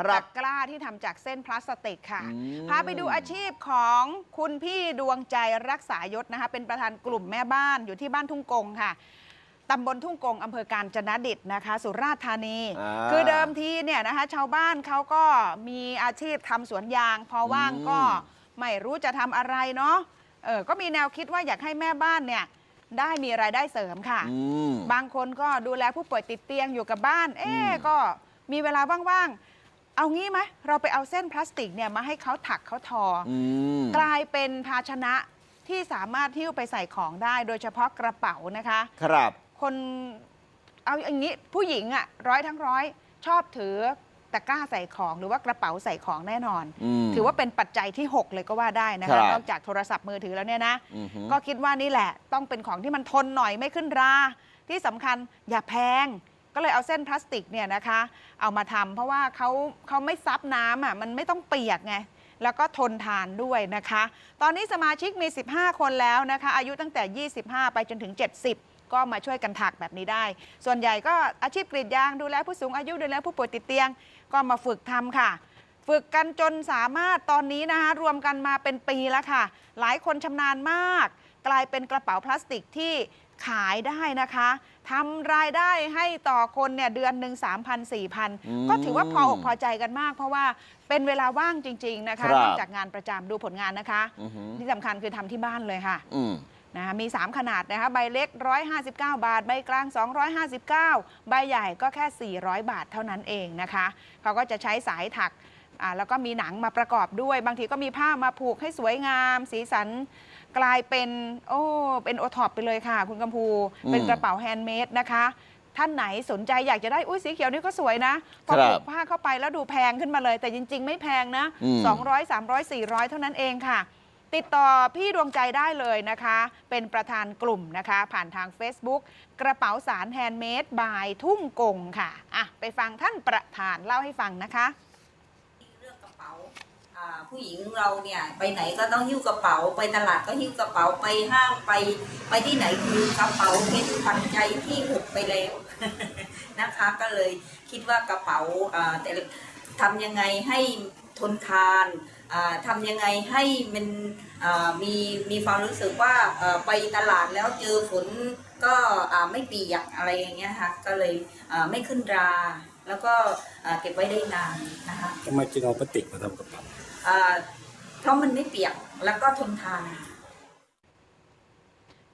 ครับ ตะกร้าที่ทำจากเส้นพลาสติกค่ะ อืม พาไปดูอาชีพของคุณพี่ดวงใจรักษายศนะคะ เป็นประธานกลุ่มแม่บ้านอยู่ที่บ้านทุ่งกงค่ะตำบลทุ่งกงอำเภอการจนดิตนะคะ สุราษฎร์ธานี อ่าคือเดิมทีเนี่ยนะคะ ชาวบ้านเขาก็มีอาชีพทำสวนยาง พอว่างก็ อืม ไม่รู้จะทำอะไรเนาะเออก็มีแนวคิดว่าอยากให้แม่บ้านเนี่ยได้มีรายได้เสริมค่ะ อืม บางคนก็ดูแลผู้ป่วยติดเตียงอยู่กับบ้าน เอ๊ะอืมก็มีเวลาว่างๆ เอางี้ไหมเราไปเอาเส้นพลาสติกเนี่ยมาให้เขาถักเขาทอออืมกลายเป็นภาชนะที่สามารถหิ้วไปใส่ของได้ โดยเฉพาะกระเป๋านะคะ ครับ คนเอาอย่างนี้ผู้หญิงอะร้อยทั้งร้อยชอบถือตะกร้าใส่ของหรือว่ากระเป๋าใส่ของแน่นอน อืมถือว่าเป็นปัจจัยที่ 6 เลยก็ว่าได้นะครัคะบ นอกจากโทรศัพท์มือถือแล้วเนี่ยนะ อือหือ ก็คิดว่านี่แหละ ต้องเป็นของที่มันทนหน่อยไม่ขึ้นรา ที่สำคัญอย่าแพง ก็เลยเอาเส้นพลาสติกเนี่ยนะคะ เอามาทำเพราะว่าเขาเขาไม่ซับน้ำอะมันไม่ต้องเปียกไงแล้วก็ทนทานด้วยนะคะ ตอนนี้สมาชิกมี 15 คนแล้วนะคะ อายุตั้งแต่ 25 ไปจนถึง 70 ก็มาช่วยกันถักแบบนี้ได้ ส่วนใหญ่ก็อาชีพกรีดยางดูแลผู้สูงอายุดูแลผู้ป่วยติดเตียง ก็มาฝึกทำค่ะ ฝึกกันจนสามารถตอนนี้นะคะรวมกันมาเป็นปีแล้วค่ะ หลายคนชำนาญมาก กลายเป็นกระเป๋าพลาสติกที่ ขายได้นะคะทำรายได้ให้ต่อคนเนี่ยเดือนหนึ่ง3 0 0 0อืม4,000 ก็ถือว่าพออกพอใจกันมาก เพราะว่าเป็นเวลาว่างจริง ๆ นะคะครับนอกจากงานประจำดูผลงานนะคะ อือหือ ที่สำคัญคือทำที่บ้านเลยค่ะ อืม นะคะมี 3 ขนาดนะคะใบเล็ก 159 บาท ใบกลาง 259 ใบใหญ่ก็แค่ 400 บาทเท่านั้นเองนะคะ เขาก็จะใช้สายถัก อ่าแล้วก็มีหนังมาประกอบด้วย บางทีก็มีผ้ามาผูกให้สวยงาม สีสันกลายเป็นโอ้เป็นโอท็อปไปเลยค่ะ คุณกำพูเป็นอืมกระเป๋าแฮนด์เมดนะคะท่านไหนสนใจอยากจะได้อุ้ยสีเขียวนี่ก็สวยนะพอครับผูกผ้าเข้าไปแล้วดูแพงขึ้นมาเลย แต่จริง ๆ ไม่แพงนะอืม200 300 400 เท่านั้นเองค่ะ ติดต่อพี่ดวงใจได้เลยนะคะ เป็นประธานกลุ่มนะคะ ผ่านทาง Facebook กระเป๋าสารแฮนด์เมดบายทุ่งกงค่ะอะ ไปฟังท่านประธานเล่าให้ฟังนะคะ เรื่องกระเป๋าอ่า ผู้หญิงเราเนี่ยไปไหนก็ต้องหิ้วกระเป๋า ไปตลาดก็หิ้วกระเป๋าไปห้างไป ไปที่ไหนคือกระเป๋าเป็นปัจจัยที่หกไปแล้วนะคะ ก็เลยคิดว่ากระเป๋าอ่าแต่ทำยังไงให้ทนทานอ่าทำยังไงให้มันอ่ามีมีความรู้สึกว่าอ่อไปตลาดแล้วเจอฝนก็อ่าไม่เปียกอะไรอย่างเงี้ยค่ะก็เลยอ่าไม่ขึ้นรา แล้วก็เก็บไว้ได้นานนะคะทำไมจึงเอาพลาสติกมาทำกระเป๋า เพราะมันไม่เปียกแล้วก็ทนทาน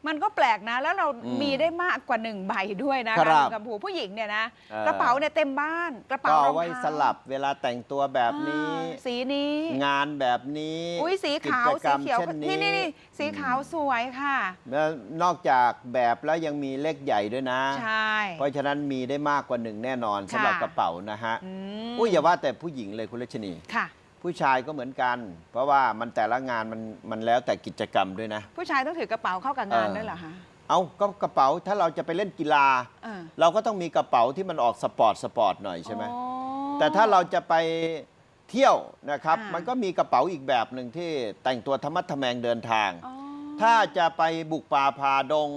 มันก็แปลกนะ แล้วเราอืมมีได้มากกว่าหนึ่งใบด้วยนะครับคุณกำพูผู้หญิงเนี่ยนะเออกระเป๋าเนี่ยเต็มบ้าน กระเป๋าก็รอเอางไว้เท้าสลับเวลาแต่งตัวแบบนี้อ่าสีนี้ งานแบบนี้อุ้ยสีขาวกิจกรสีรมเขียวช่นนี่นี่นี่สีขาวสวยค่ะแล้วนอกจากแบบแล้วยังมีเลขใหญ่ด้วยนะใช่เพราะฉะนั้นมีได้มากกว่าหนึ่งแน่นอนค่ะสำหรับกระเป๋านะฮะอืมอุ้ยอย่าว่าแต่ผู้หญิงเลยคุณรัชนีค่ะ ผู้ชายก็เหมือนกัน เพราะว่ามันแต่ละงานมันมันแล้วแต่กิจกรรมด้วยนะ ผู้ชายต้องถือกระเป๋าเข้ากับงานเออ ด้วยเหรอคะ เอาก็กระเป๋าถ้าเราจะไปเล่นกีฬา เออ เราก็ต้องมีกระเป๋าที่มันออกสปอร์ตสปอร์ตหน่อยใช่ไหม อ๋อ แต่ถ้าเราจะไปเที่ยวนะครับ อ่ามั มันก็มีกระเป๋าอีกแบบหนึ่งที่แต่งตัวธรรมะทแมงเดินทาง อ๋อถ้าจะไปบุกป่าพาดง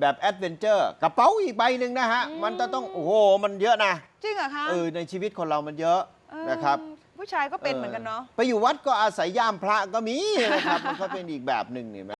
แบบแอดเวนเจอร์กระเป๋าอีกใบหนึ่งนะฮะ มันจะต้อง โอ้โห มันเยอะนะ จริงเหรอคะ เออในชีวิตคนเรามันเยอะเออนะครับ ผู้ชายก็เป็นเหมือนกันเนาะ ไปอยู่วัดก็อาศัยย่ามพระก็มีนะครับ มันก็เป็นอีกแบบหนึ่งนี่